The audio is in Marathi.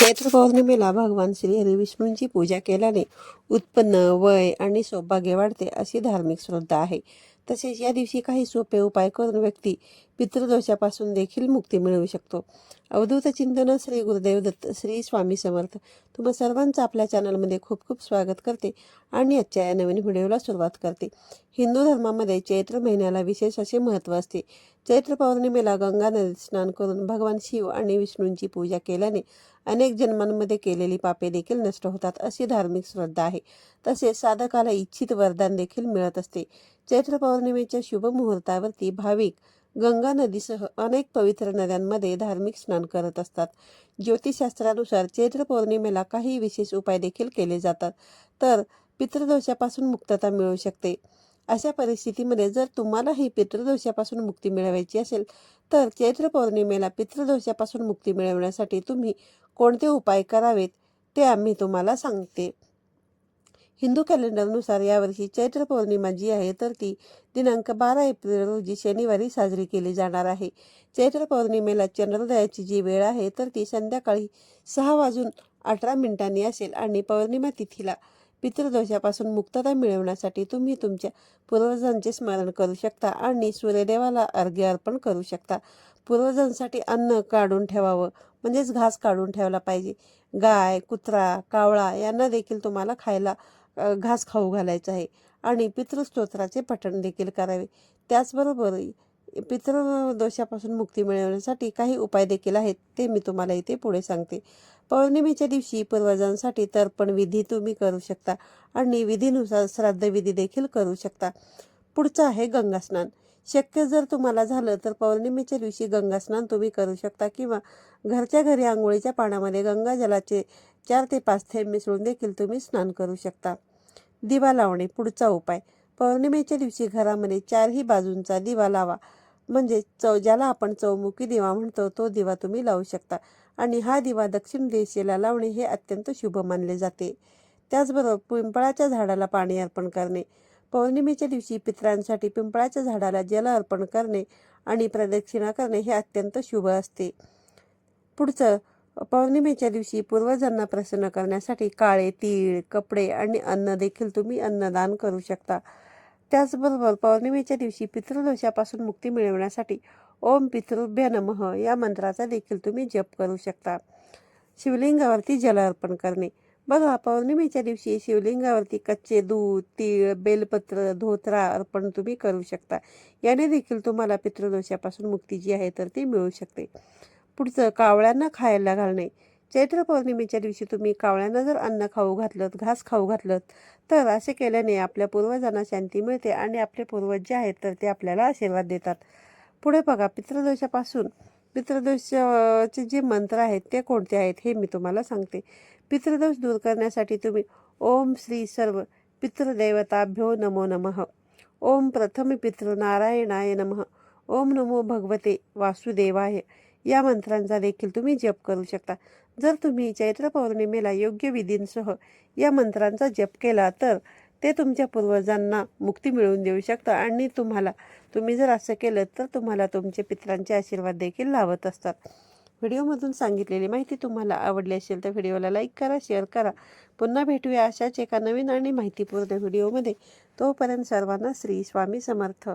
चैत्र पौर्णिमेला भगवान श्री हरिविष्णूंची पूजा केल्याने उत्पन्न वय आणि सौभाग्य वाढते अशी धार्मिक श्रद्धा आहे. तसेच या दिवशी काही सोपे उपाय करून व्यक्ती पितृदोषापासून देखील मुक्ती मिळवू शकतो. अवधूत चिंतन श्री गुरुदेव दत्त श्री स्वामी समर्थ. तुम्हा सर्वांचं आपल्या चॅनलमध्ये खूप खूप स्वागत करते आणि आजच्या या नवीन व्हिडिओला सुरुवात करते. हिंदू धर्मामध्ये चैत्र महिन्याला विशेष असे महत्त्व असते. चैत्र पौर्णिमेला गंगा नदीत स्नान करून भगवान शिव आणि विष्णूंची पूजा केल्याने अनेक जन्मांमध्ये केलेली पापे देखील नष्ट होतात अशी धार्मिक श्रद्धा आहे. तसेच साधकाला इच्छित वरदान देखील मिळत असते. चैत्र पौर्णिमेच्या शुभ मुहूर्तावरती भाविक गंगा नदीसह अनेक पवित्र नद्यांमध्ये धार्मिक स्नान करत असतात. ज्योतिषशास्त्रानुसार चैत्र पौर्णिमेला काही विशेष उपाय देखील केले जातात. तर पितृदोषापासून मुक्तता मिळू शकते. अशा परिस्थितीमध्ये जर तुम्हालाही पितृदोषापासून मुक्ती मिळवायची असेल तर चैत्र पौर्णिमेला पितृदोषापासून मुक्ती मिळवण्यासाठी तुम्ही कोणते उपाय करावेत ते आम्ही तुम्हाला सांगते. हिंदू कॅलेंडरनुसार यावर्षी चैत्र पौर्णिमा जी आहे तर ती दिनांक बारा एप्रिल रोजी शनिवारी साजरी केली जाणार आहे. चैत्र पौर्णिमेला चंद्रोदयाची जी वेळ आहे तर ती संध्याकाळी सहा वाजून अठरा मिनिटांनी असेल आणि पौर्णिमा तिथीला पितृदोषापासून मुक्तता मिळवण्यासाठी तुम्ही तुमच्या पूर्वजांचे स्मरण करू शकता आणि सूर्यदेवाला अर्घ्य अर्पण करू शकता. पूर्वजांसाठी अन्न काढून ठेवावं म्हणजेच घास काढून ठेवला पाहिजे. गाय कुत्रा कावळा यांना देखील तुम्हाला खायला घास खाऊ घालायचा आहे. आणि पितृस्तोत्राचे पठण देखील करावे. त्याचबरोबर पितृदोषापासून मुक्ती मिळवण्यासाठी काही उपाय देखील आहेत ते मी तुम्हाला इथे पुढे सांगते. पौर्णिमेच्या दिवशी पूर्वजांसाठी तर्पण विधी तुम्ही करू शकता आणि विधीनुसार श्राद्ध विधी देखील करू शकता. पुढचं आहे गंगास्नान. शक्य जर तुम्हाला झालं तर पौर्णिमेच्या दिवशी गंगास्नान तुम्ही करू शकता किंवा घरच्या घरी आंघोळीच्या पाण्यामध्ये गंगाजलाचे चार ते पाच थेंब मिसळून देखील तुम्ही स्नान करू शकता. दिवा लावणे पुढचा उपाय. पौर्णिमेच्या दिवशी घरामध्ये चारही बाजूंचा दिवा लावा. म्हणजे चौ ज्याला आपण चौमुखी दिवा म्हणतो तो दिवा तुम्ही लावू शकता. आणि हा दिवा दक्षिण दिशेला लावणे हे अत्यंत शुभ मानले जाते. त्याचबरोबर पिंपळाच्या झाडाला पाणी अर्पण करणे. पौर्णिमेच्या दिवशी पितरांसाठी पिंपळाच्या झाडाला जल अर्पण करणे आणि प्रदक्षिणा करणे हे अत्यंत शुभ असते. पुढचं पौर्णिमेच्या दिवशी पूर्वजांना प्रसन्न करण्यासाठी काळे तीळ कपडे आणि अन्न देखील तुम्ही अन्नदान करू शकता. त्याचबरोबर पौर्णिमेच्या दिवशी पितृदोषापासून मुक्ती मिळवण्यासाठी ओम पितृभ्य नमः या मंत्राचा देखील तुम्ही जप करू शकता. शिवलिंगावरती जल अर्पण करणे. बघा पौर्णिमेच्या दिवशी शिवलिंगावरती कच्चे दूध तीळ बेलपत्र धोत्रा अर्पण तुम्ही करू शकता. याने देखील तुम्हाला पितृदोषापासून मुक्ती जी आहे तर ती मिळू शकते. पुढचं कावळ्यांना खायला घालणे. चैत्र पौर्णिमेच्या दिवशी तुम्ही कावळ्यांना जर अन्न खाऊ घातलं घास खाऊ घातलं तर असे केल्याने आपल्या पूर्वजांना शांती मिळते आणि आपले पूर्वज जे आहेत तर ते आपल्याला आशीर्वाद देतात. पुढे बघा पितृदोषापासून. पितृदोषाचे जे मंत्र आहेत ते कोणते आहेत हे मी तुम्हाला सांगते. पितृदोष दूर करण्यासाठी तुम्ही ओम श्री सर्व पितृदेवताभ्यो नमो नमः. ओम प्रथम पितृ नारायणाय नमः. ओम नमो भगवते वासुदेवाय. या मंत्रांचा देखील तुम्ही जप करू शकता. जर तुम्ही चैत्र पौर्णिमेला योग्य विधींसह या मंत्रांचा जप केला तर ते तुमच्या पूर्वजांना मुक्ती मिळवून देऊ शकतं आणि तुम्हाला तुम्ही जर असं केलं तर तुम्हाला तुमचे पित्रांचे आशीर्वाद देखील लावत असतात. व्हिडिओमधून सांगितलेली माहिती तुम्हाला आवडली असेल तर व्हिडिओला लाईक करा शेअर करा. पुन्हा भेटूया अशाच एका नवीन आणि माहितीपूर्ण व्हिडिओमध्ये. तोपर्यंत सर्वांना श्री स्वामी समर्थ.